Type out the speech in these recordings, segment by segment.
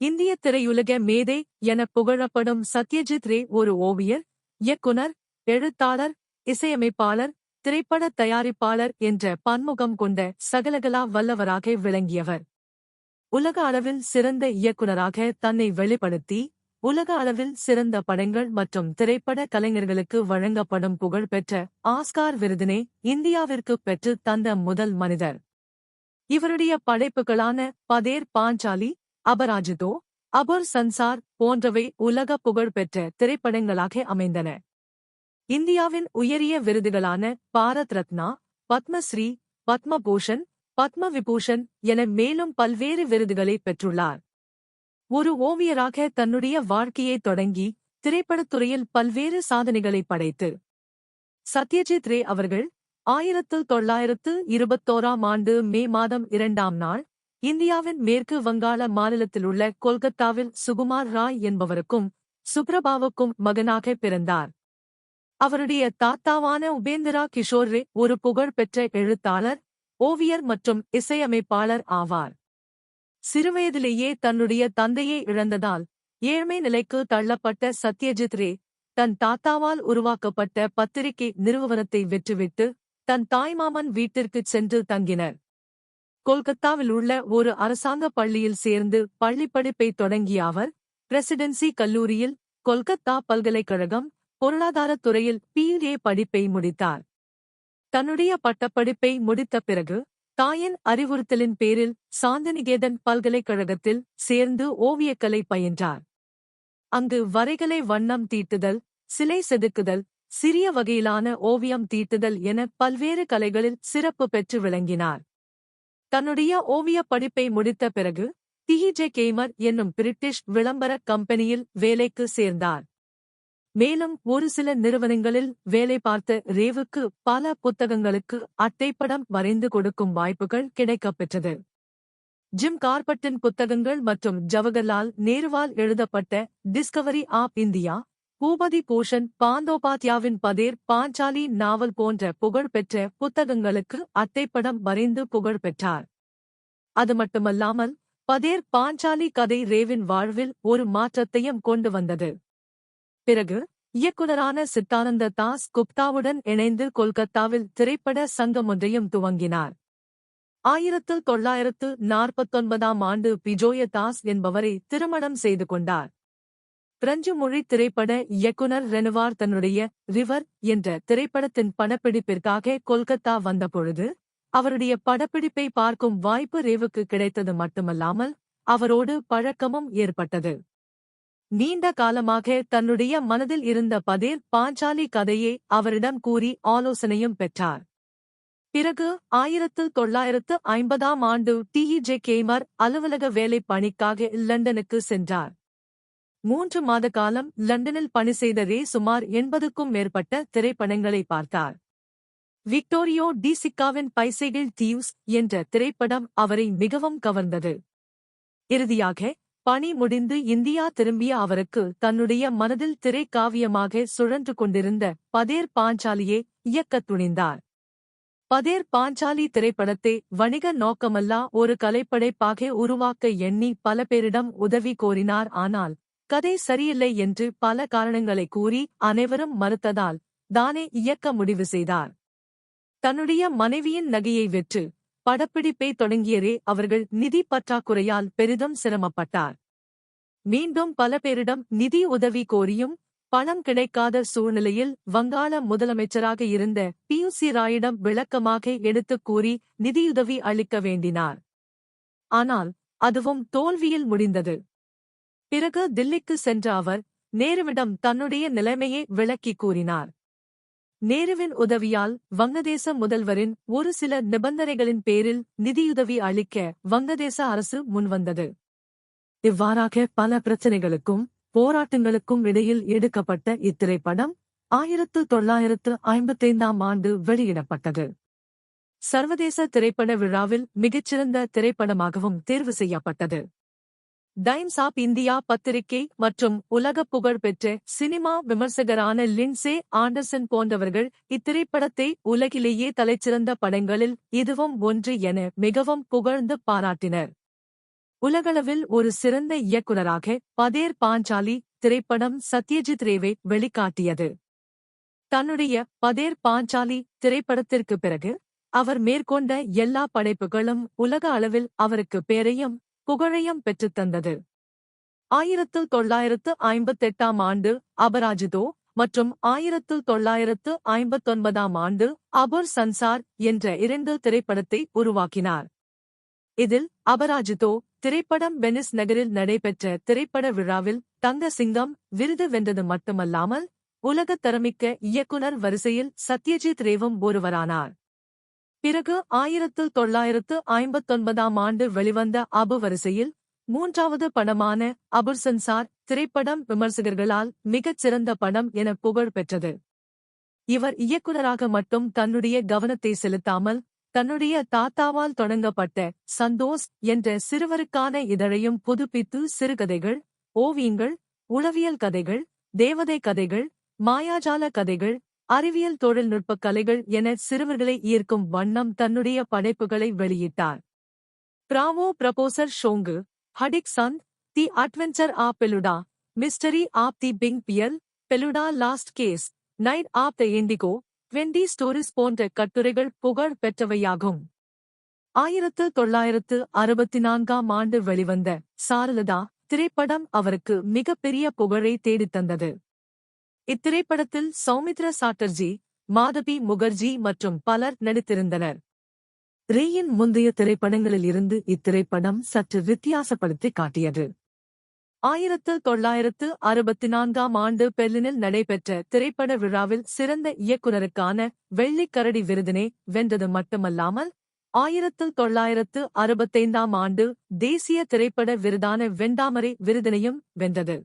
இந்திய திரையுலக மேதை என புகழப்படும் சத்யஜித் ரே ஒரு ஓவியர் இயக்குனர் எழுத்தாளர் இசையமைப்பாளர் திரைப்பட தயாரிப்பாளர் என்ற பன்முகம் கொண்ட சகலகலா வல்லவராக விளங்கியவர். உலக அளவில் சிறந்த இயக்குனராக தன்னை வெளிப்படுத்தி உலக அளவில் சிறந்த படங்கள் மற்றும் திரைப்பட கலைஞர்களுக்கு வழங்கப்படும் புகழ்பெற்ற ஆஸ்கார் விருதினை இந்தியாவிற்கு பெற்று தந்த முதல் மனிதர். இவருடைய படைப்புகளான பதேர் பாஞ்சாலி அபராஜிதோ அபுர் சன்சார் போன்றவை உலக புகழ்பெற்ற திரைப்படங்களாக அமைந்தன. இந்தியாவின் உயரிய விருதுகளான பாரத் ரத்னா பத்மஸ்ரீ பத்மபூஷன் பத்ம விபூஷன் என மேலும் பல்வேறு விருதுகளை பெற்றுள்ளார். ஒரு ஓவியராக தன்னுடைய வாழ்க்கையை தொடங்கி திரைப்படத்துறையில் பல்வேறு சாதனைகளை படைத்து. சத்யஜித் ரே அவர்கள் ஆயிரத்து தொள்ளாயிரத்து இருபத்தோராம் ஆண்டு மே மாதம் இரண்டாம் நாள் இந்தியாவின் மேற்கு வங்காள மாநிலத்திலுள்ள கொல்கத்தாவில் சுகுமார் ராய் என்பவருக்கும் சுப்ரபாவுக்கும் மகனாக பிறந்தார். அவருடைய தாத்தாவான உபேந்திரா கிஷோர் ரே ஒரு புகழ்பெற்ற எழுத்தாளர் ஓவியர் மற்றும் இசையமைப்பாளர் ஆவார். சிறுவயதிலேயே தன்னுடைய தந்தையை இழந்ததால் ஏழ்மை நிலைக்கு தள்ளப்பட்ட சத்யஜித் ரே தன் தாத்தாவால் உருவாக்கப்பட்ட பத்திரிகை நிறுவனத்தை வெற்றிவிட்டு தன் தாய்மாமன் வீட்டிற்குச் சென்று தங்கினர். கொல்கத்தாவில் உள்ள ஒரு அரசாங்க பள்ளியில் சேர்ந்து பள்ளிப்படிப்பை தொடங்கிய அவர் பிரசிடென்சி கல்லூரியில் கொல்கத்தா பல்கலைக்கழகம் பொருளாதாரத் துறையில் பிஏ படிப்பை முடித்தார். தன்னுடைய பட்டப்படிப்பை முடித்த பிறகு தாயின் அறிவுறுத்தலின் பேரில் சாந்திநிகேதன் பல்கலைக்கழகத்தில் சேர்ந்து ஓவியக்கலை பயின்றார். அங்கு வரைகலை வண்ணம் தீட்டுதல் சிலை செதுக்குதல் சிறிய வகையிலான ஓவியம் தீட்டுதல் என பல்வேறு கலைகளில் சிறப்பு பெற்று விளங்கினார். தன்னுடைய ஓவியப் படிப்பை முடித்த பிறகு டிஹிஜே கேமர் என்னும் பிரிட்டிஷ் விளம்பர கம்பெனியில் வேலைக்கு சேர்ந்தார். மேலும் ஒரு சில நிறுவனங்களில் வேலை பார்த்த ரேவுக்கு பல புத்தகங்களுக்கு அட்டைப்படம் வரைந்து கொடுக்கும் வாய்ப்புகள் கிடைக்கப்பெற்றது. ஜிம் கார்பட்டின் புத்தகங்கள் மற்றும் ஜவஹர்லால் நேருவால் எழுதப்பட்ட discovery of India Bibhuti Bhushan பாந்தோபாத்யாவின் Pather Panchali நாவல் போன்ற புகழ்பெற்ற புத்தகங்களுக்கு அத்தைப்படம் வரைந்து புகழ் பெற்றார் அது மட்டுமல்லாமல் பதேர் பாஞ்சாலி கதை ரேவின் வாழ்வில் ஒரு மாற்றத்தையும் கொண்டு வந்தது. பிறகு இயக்குனரான சித்தானந்த தாஸ் குப்தாவுடன் இணைந்து கொல்கத்தாவில் திரைப்பட சங்கம் ஒன்றையும் துவங்கினார். ஆயிரத்து தொள்ளாயிரத்து நாற்பத்தொன்பதாம் ஆண்டு பிஜோய தாஸ் என்பவரை திருமணம் செய்து கொண்டார். பிரெஞ்சு மொழி திரைப்பட இயக்குனர் ரெனுவார் தன்னுடைய ரிவர் என்ற திரைப்படத்தின் படப்பிடிப்பிற்காக கொல்கத்தா வந்தபொழுது அவருடைய படப்பிடிப்பை பார்க்கும் வாய்ப்பு ரேவுக்கு கிடைத்தது மட்டுமல்லாமல் அவரோடு பழக்கமும் ஏற்பட்டது. நீண்ட காலமாக தன்னுடைய மனதில் இருந்த பதேர் பாஞ்சாலி கதையை அவரிடம் கூறி ஆலோசனையும் பெற்றார். பிறகு ஆயிரத்து தொள்ளாயிரத்து ஐம்பதாம் ஆண்டு டிஇஜே கேமர் அலுவலக வேலை பணிக்காக லண்டனுக்கு சென்றார். மூன்று மாத காலம் லண்டனில் பணி செய்த ரே சுமார் எண்பதுக்கும் மேற்பட்ட திரைப்படங்களை பார்த்தார். விக்டோரியோ டி சிக்காவின் பைசைகள் தீவ்ஸ் என்ற திரைப்படம் அவரை மிகவும் கவர்ந்தது. இறுதியாக பணி முடிந்து இந்தியா திரும்பிய அவருக்கு தன்னுடைய மனதில் திரைக்காவியமாக சுழன்று கொண்டிருந்த பதேர் பாஞ்சாலியே இயக்கத் துணிந்தார். பதேர் பாஞ்சாலி திரைப்படத்தை வணிக நோக்கமல்லா ஒரு கலைப்படைப்பாக உருவாக்க எண்ணி பல பேரிடம் உதவி கோரினார். ஆனால் கதை சரியில்லை என்று பல காரணங்களை கூறி அனைவரும் மறுத்ததால் தானே இயக்க முடிவு செய்தார். தன்னுடைய மனைவியின் நகையை வெற்று படப்பிடிப்பை தொடங்கியரே அவர்கள் நிதி பற்றாக்குறையால் பெரிதும் சிரமப்பட்டார். மீண்டும் பல பேரிடம் நிதி உதவி கோரியும் பணம் கிடைக்காத சூழ்நிலையில் வங்காள முதலமைச்சராக இருந்த பியூசி ராயிடம் விளக்கமாக எடுத்துக் கூறி நிதியுதவி அளிக்க வேண்டினார். ஆனால் அதுவும் தோல்வியில் முடிந்தது. பிறகு தில்லிக்கு சென்ற அவர் நேருவிடம் தன்னுடைய நிலைமையை விளக்கிக் கூறினார். நேருவின் உதவியால் வங்கதேச முதல்வரின் ஒரு சில நிபந்தனைகளின் பேரில் நிதியுதவி அளிக்க வங்கதேச அரசு முன்வந்தது. இவ்வாறாக பல பிரச்சனைகளுக்கும் போராட்டங்களுக்கும் இடையில் எடுக்கப்பட்ட இத்திரைப்படம் ஆயிரத்து தொள்ளாயிரத்து ஐம்பத்தைந்தாம் ஆண்டு வெளியிடப்பட்டது. சர்வதேச திரைப்பட விழாவில் மிகச்சிறந்த திரைப்படமாகவும் தேர்வு செய்யப்பட்டது. டைம்ஸ் ஆப் இந்தியா பத்திரிகை மற்றும் உலக புகழ்பெற்ற சினிமா விமர்சகரான லின்சே ஆண்டர்சன் போன்றவர்கள் இத்திரைப்படத்தை உலகிலேயே தலைச்சிறந்த படங்களில் இதுவும் ஒன்று என மிகவும் புகழ்ந்து பாராட்டினர். உலகளவில் ஒரு சிறந்த இயக்குநராக பதேர் பாஞ்சாலி திரைப்படம் சத்யஜித் ரேவை வெளிக்காட்டியது. தன்னுடைய பதேர் பாஞ்சாலி திரைப்படத்திற்கு பிறகு அவர் மேற்கொண்ட எல்லா படைப்புகளும் உலக அளவில் அவருக்கு பேரையும் புகழையும் பெற்றுத் தந்தது. ஆயிரத்து தொள்ளாயிரத்து ஐம்பத்தெட்டாம் ஆண்டு அபராஜிதோ மற்றும் ஆயிரத்து தொள்ளாயிரத்து ஐம்பத்தொன்பதாம் ஆண்டு அபுர் சன்சார் என்ற இரண்டு திரைப்படத்தை உருவாக்கினார். இதில் அபராஜிதோ திரைப்படம் வெனிஸ் நகரில் நடைபெற்ற திரைப்பட விழாவில் தங்க சிங்கம் விருது வென்றது மட்டுமல்லாமல் உலகத் தரமிக்க இயக்குனர் வரிசையில் சத்யஜித் ரேவும் ஒருவரானார். பிறகு ஆயிரத்து தொள்ளாயிரத்து ஐம்பத்தொன்பதாம் ஆண்டு வெளிவந்த அபு வரிசையில் மூன்றாவது படமான அபுர்சன்சார் திரைப்படம் விமர்சகர்களால் மிகச் சிறந்த படம் என புகழ் பெற்றது. இவர் இயக்குனராக மட்டும் தன்னுடைய கவனத்தை செலுத்தாமல் தன்னுடைய தாத்தாவால் தொடங்கப்பட்ட சந்தோஷ் என்ற சிறுவருக்கான இதழையும் புதுப்பித்து சிறுகதைகள் ஓவியங்கள் உளவியல் கதைகள் தேவதை கதைகள் மாயாஜால கதைகள் அறிவியல் தொழில்நுட்ப கலைகள் என சிறுவர்களை ஈர்க்கும் வண்ணம் தன்னுடைய படைப்புகளை வெளியிட்டார். பிராவோ பிரபோசர் ஷோங்கு ஹடிக் சந்த் the adventure ah Feluda mystery of the pink pearl Feluda last case night of the indigo twenty stories போன்ற கட்டுரைகள் புகழ் பெற்றவையாகும். ஆயிரத்து தொள்ளாயிரத்து அறுபத்தி நான்காம் ஆண்டு வெளிவந்த சாரலதா திரைப்படம் அவருக்கு மிகப்பெரிய புகழை தேடித்தந்தது. இத்திரைப்படத்தில் சௌமித்ரா சாட்டர்ஜி மாதவி முகர்ஜி மற்றும் பலர் நடித்திருந்தனர். ரேயின் முந்தைய திரைப்படங்களில் இருந்து இத்திரைப்படம் சற்று வித்தியாசப்படுத்தி காட்டியது. ஆயிரத்து தொள்ளாயிரத்து அறுபத்தி நான்காம் ஆண்டு பெர்லினில் நடைபெற்ற திரைப்பட விழாவில் சிறந்த இயக்குநருக்கான வெள்ளிக்கரடி விருதினை வென்றது மட்டுமல்லாமல் ஆயிரத்து தொள்ளாயிரத்து அறுபத்தைந்தாம் ஆண்டு தேசிய திரைப்பட விருதான வெண்டாமரை விருதினையும் வென்றது.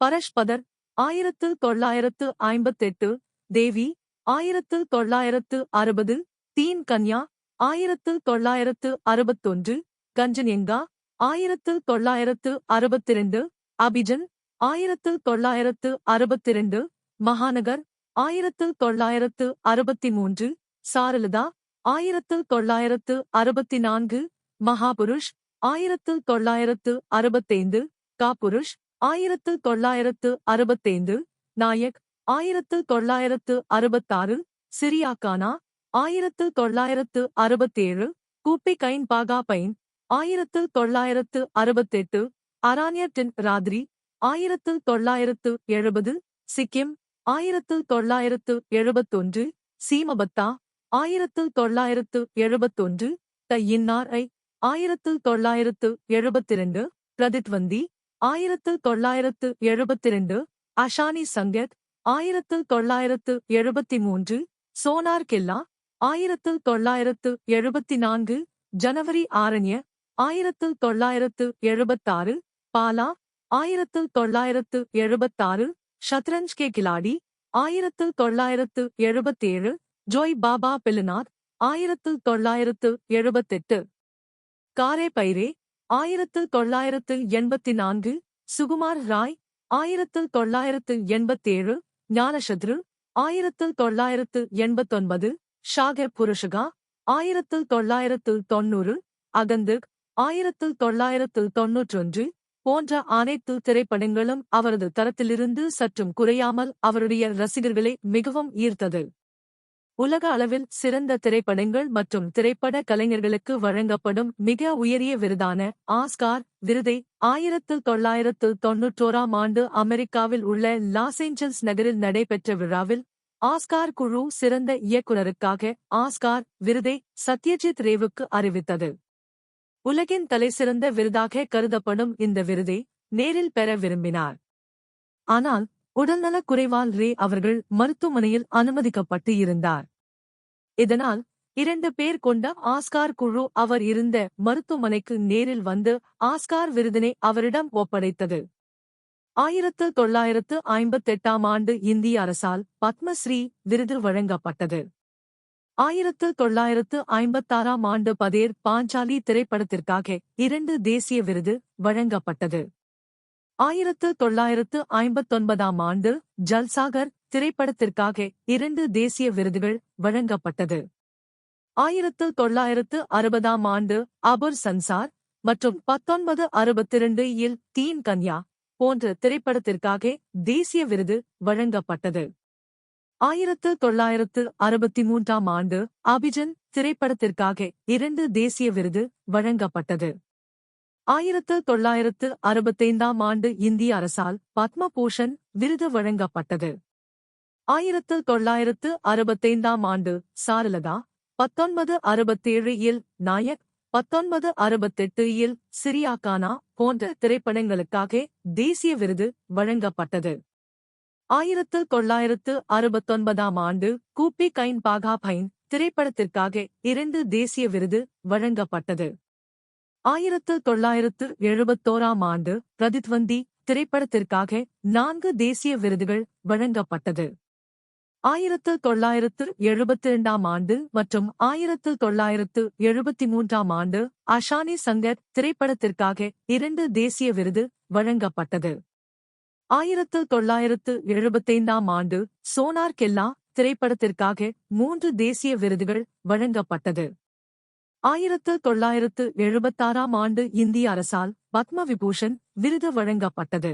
பரஷ்பதர் ஆயிரத்து தொள்ளாயிரத்து ஐம்பத்தெட்டு தேவி ஆயிரத்து தொள்ளாயிரத்து அறுபது தீன் கன்யா ஆயிரத்து தொள்ளாயிரத்து அறுபத்தொன்று கஞ்சனிங்கா ஆயிரத்து தொள்ளாயிரத்து அறுபத்திரண்டு அபிஜன் ஆயிரத்து தொள்ளாயிரத்து அறுபத்திரண்டு மகாநகர் ஆயிரத்து தொள்ளாயிரத்து அறுபத்தி மூன்று சாரலதா ஆயிரத்து தொள்ளாயிரத்து அறுபத்தி நான்கு மகாபுருஷ் ஆயிரத்து தொள்ளாயிரத்து அறுபத்தைந்து காபுருஷ் ஆயிரத்து தொள்ளாயிரத்து அறுபத்தைந்து நாயக் ஆயிரத்து தொள்ளாயிரத்து அறுபத்தாறு சிரியாக்கானா ஆயிரத்து தொள்ளாயிரத்து அறுபத்தேழு கூப்பி கைன் பாகா பைன் ஆயிரத்து தொள்ளாயிரத்து அறுபத்தெட்டு அரானியட்டின் ராத்ரி ஆயிரத்து தொள்ளாயிரத்து எழுபது சிக்கிம் ஆயிரத்து தொள்ளாயிரத்து எழுபத்தொன்று சீமபத்தா ஆயிரத்து தொள்ளாயிரத்து எழுபத்தொன்று த இன்னார் ஐ ஆயிரத்து தொள்ளாயிரத்து எழுபத்திரண்டு பிரதித்வந்தி ஆயிரத்து தொள்ளாயிரத்து எழுபத்திரண்டு அஷானி சங்கத் ஆயிரத்து தொள்ளாயிரத்து எழுபத்தி மூன்று சோனார் கில்லா ஆயிரத்து தொள்ளாயிரத்து எழுபத்தி நான்கு ஜனவரி ஆரண்ய ஆயிரத்து தொள்ளாயிரத்து எழுபத்தாறு பாலா ஆயிரத்து தொள்ளாயிரத்து எழுபத்தாறு ஷத்ரஞ்ச் கே கிலாடி ஆயிரத்து தொள்ளாயிரத்து எழுபத்தேழு ஜோய் பாபா பெலுநாத் ஆயிரத்து தொள்ளாயிரத்து எழுபத்தெட்டு காரே பைரே ஆயிரத்து தொள்ளாயிரத்து எண்பத்தி நான்கு சுகுமார் ராய் ஆயிரத்து தொள்ளாயிரத்து எண்பத்தேழு ஞானசத்ரு ஆயிரத்து தொள்ளாயிரத்து எண்பத்தொன்பது ஷாகே புருஷகா ஆயிரத்து தொள்ளாயிரத்து தொன்னூறு அகந்துக் ஆயிரத்து தொள்ளாயிரத்து தொன்னூற்றொன்று போன்ற அனைத்து திரைப்படங்களும் அவரது தரத்திலிருந்து சற்றும் குறையாமல் அவருடைய ரசிகர்களை மிகவும் ஈர்த்தது. உலக அளவில் சிறந்த திரைப்படங்கள் மற்றும் திரைப்பட கலைஞர்களுக்கு வழங்கப்படும் மிக உயரிய விருதான ஆஸ்கார் விருதை ஆயிரத்து தொள்ளாயிரத்து தொன்னூற்றோராம் ஆண்டு அமெரிக்காவில் உள்ள லாஸ் ஏஞ்சல்ஸ் நகரில் நடைபெற்ற விழாவில் ஆஸ்கார் குழு சிறந்த இயக்குனருக்காக ஆஸ்கார் விருதை சத்யஜித் ரேவுக்கு அறிவித்தது. உலகின் தலைசிறந்த விருதாக கருதப்படும் இந்த விருதை நேரில் பெற விரும்பினார். ஆனால் உடல்நலக் குறைவால் ரே அவர்கள் மருத்துவமனையில் அனுமதிக்கப்பட்டு இருந்தார். இதனால் இரண்டு பேர் கொண்ட ஆஸ்கார் குழு அவர் இருந்த மருத்துவமனைக்கு நேரில் வந்து ஆஸ்கார் விருதினை அவரிடம் ஒப்படைத்தது. ஆயிரத்து தொள்ளாயிரத்து ஐம்பத்தெட்டாம் ஆண்டு இந்திய அரசால் பத்மஸ்ரீ விருது வழங்கப்பட்டது. ஆயிரத்து தொள்ளாயிரத்து ஐம்பத்தாறாம் ஆண்டு பதேர் பாஞ்சாலி திரைப்படத்திற்காக இரண்டு தேசிய விருது வழங்கப்பட்டது. ஆயிரத்து தொள்ளாயிரத்து ஐம்பத்தொன்பதாம் ஆண்டு ஜல்சாகர் திரைப்படத்திற்காக இரண்டு தேசிய விருதுகள் வழங்கப்பட்டது. ஆயிரத்து தொள்ளாயிரத்து அறுபதாம் ஆண்டு அபுர் சன்சார் மற்றும் பத்தொன்பது அறுபத்திரண்டு இல் தீன் கன்யா போன்ற திரைப்படத்திற்காக தேசிய விருது வழங்கப்பட்டது. ஆயிரத்து தொள்ளாயிரத்து அறுபத்தி மூன்றாம் ஆண்டு அபிஜன் திரைப்படத்திற்காக இரண்டு தேசிய விருது வழங்கப்பட்டது. ஆயிரத்து தொள்ளாயிரத்து அறுபத்தைந்தாம் ஆண்டு இந்திய அரசால் பத்மபூஷன் விருது வழங்கப்பட்டது. ஆயிரத்து தொள்ளாயிரத்து அறுபத்தைந்தாம் ஆண்டு சாரலதா பத்தொன்பது அறுபத்தேழு இல் நாயக் பத்தொன்பது அறுபத்தெட்டு இல் சிரியாக்கானா போன்ற திரைப்படங்களுக்காக தேசிய விருது வழங்கப்பட்டது. ஆயிரத்து தொள்ளாயிரத்து அறுபத்தொன்பதாம் ஆண்டு கூப்பி கைன் பாகா பைன் திரைப்படத்திற்காக இரண்டு தேசிய விருது வழங்கப்பட்டது. ஆயிரத்து தொள்ளாயிரத்து எழுபத்தோராம் ஆண்டு பிரதித்வந்தி திரைப்படத்திற்காக நான்கு தேசிய விருதுகள் வழங்கப்பட்டது. ஆயிரத்து தொள்ளாயிரத்து எழுபத்தி இரண்டாம் ஆண்டு மற்றும் ஆயிரத்து தொள்ளாயிரத்து எழுபத்தி மூன்றாம் ஆண்டு அஷானி சங்கர் திரைப்படத்திற்காக இரண்டு தேசிய விருது வழங்கப்பட்டது. ஆயிரத்து தொள்ளாயிரத்து எழுபத்தைந்தாம் ஆண்டு சோனார் கெல்லா திரைப்படத்திற்காக மூன்று தேசிய விருதுகள் வழங்கப்பட்டது. ஆயிரத்து தொள்ளாயிரத்து எழுபத்தாறாம் ஆண்டு இந்திய அரசால் பத்ம விபூஷன் விருது வழங்கப்பட்டது.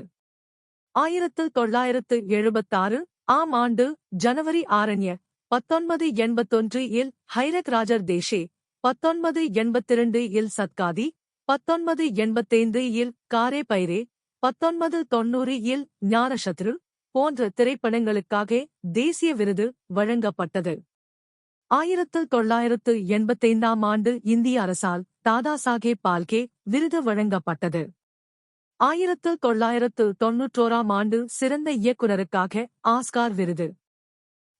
ஆயிரத்து தொள்ளாயிரத்து எழுபத்தாறு ஆம் ஆண்டு ஜனவரி ஆரண்ய பத்தொன்பது எண்பத்தொன்று இல் ஹைரக் ராஜர் தேஷே பத்தொன்பது எண்பத்திரண்டு இல் சத்காதி பத்தொன்பது எண்பத்தைந்து இல் காரே பைரே பத்தொன்பது தொன்னூறு இல் ஞானசத்ரு போன்ற திரைப்படங்களுக்காக தேசிய விருது வழங்கப்பட்டது. ஆயிரத்து தொள்ளாயிரத்து எண்பத்தைந்தாம் ஆண்டு இந்திய அரசால் தாதா சாஹேப் பால்கே விருது வழங்கப்பட்டது. ஆயிரத்து தொள்ளாயிரத்து தொன்னூற்றோராம் ஆண்டு சிறந்த இயக்குனருக்காக ஆஸ்கார் விருது.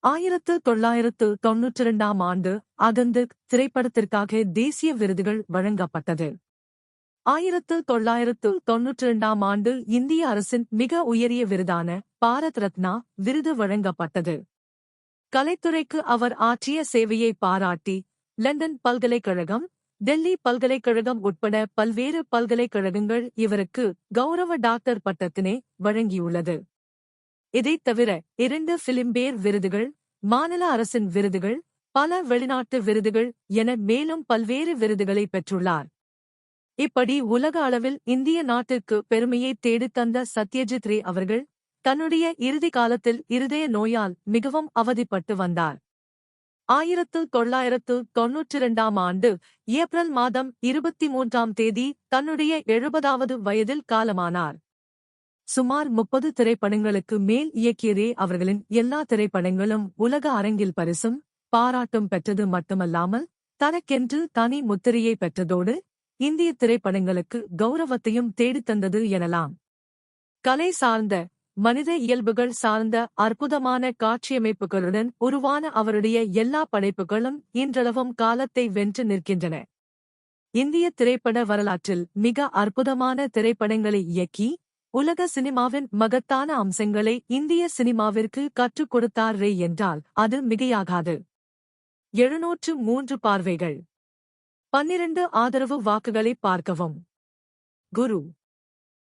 ஆயிரத்து தொள்ளாயிரத்து தொன்னூற்றி இரண்டாம் ஆண்டு அகந்து திரைப்படத்திற்காக தேசிய விருதுகள் வழங்கப்பட்டது. ஆயிரத்து தொள்ளாயிரத்து தொன்னூற்றி இரண்டாம் ஆண்டு இந்திய அரசின் மிக உயரிய விருதான பாரத் ரத்னா விருது வழங்கப்பட்டது. கலைத்துறைக்கு அவர் ஆற்றிய சேவையை பாராட்டி லண்டன் பல்கலைக்கழகம் டெல்லி பல்கலைக்கழகம் உட்பட பல்வேறு பல்கலைக்கழகங்கள் இவருக்கு கௌரவ டாக்டர் பட்டத்தினை வழங்கியுள்ளது. இதைத் தவிர இரண்டு பிலிம்பேர் விருதுகள் மாநில அரசின் விருதுகள் பல வெளிநாட்டு விருதுகள் என மேலும் பல்வேறு விருதுகளை பெற்றுள்ளார். இப்படி உலக அளவில் இந்திய நாட்டிற்கு பெருமையை தேடித் தந்த சத்யஜித் ரே அவர்கள் தன்னுடைய இறுதி காலத்தில் இருதய நோயால் மிகவும் அவதிப்பட்டு வந்தார். ஆயிரத்து தொள்ளாயிரத்து தொன்னூற்றி இரண்டாம் ஆண்டு ஏப்ரல் மாதம் இருபத்தி மூன்றாம் தேதி தன்னுடைய எழுபதாவது வயதில் காலமானார். சுமார் முப்பது திரைப்படங்களுக்கு மேல் இயக்கியதே அவர்களின் எல்லா திரைப்படங்களும் உலக அரங்கில் பரிசும் பாராட்டும் பெற்றது மட்டுமல்லாமல் தனக்கென்று தனி முத்திரையை பெற்றதோடு இந்திய திரைப்படங்களுக்கு கௌரவத்தையும் தேடித்தந்தது எனலாம். கலை சார்ந்த மனித இயல்புகள் சார்ந்த அற்புதமான காட்சியமைப்புகளுடன் உருவான அவருடைய எல்லா படைப்புகளும் இன்றளவும் காலத்தை வென்று நிற்கின்றன. இந்திய திரைப்பட வரலாற்றில் மிக அற்புதமான திரைப்படங்களை இயக்கி உலக சினிமாவின் மகத்தான அம்சங்களை இந்திய சினிமாவிற்கு கற்றுக் கொடுத்தாரே என்றால் அது மிகையாகாது. எழுநூற்று மூன்று பார்வைகள். பன்னிரண்டு ஆதரவு வாக்குகளை பார்க்கவும். குரு.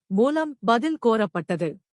மூலம் பதில் கோரப்பட்டது.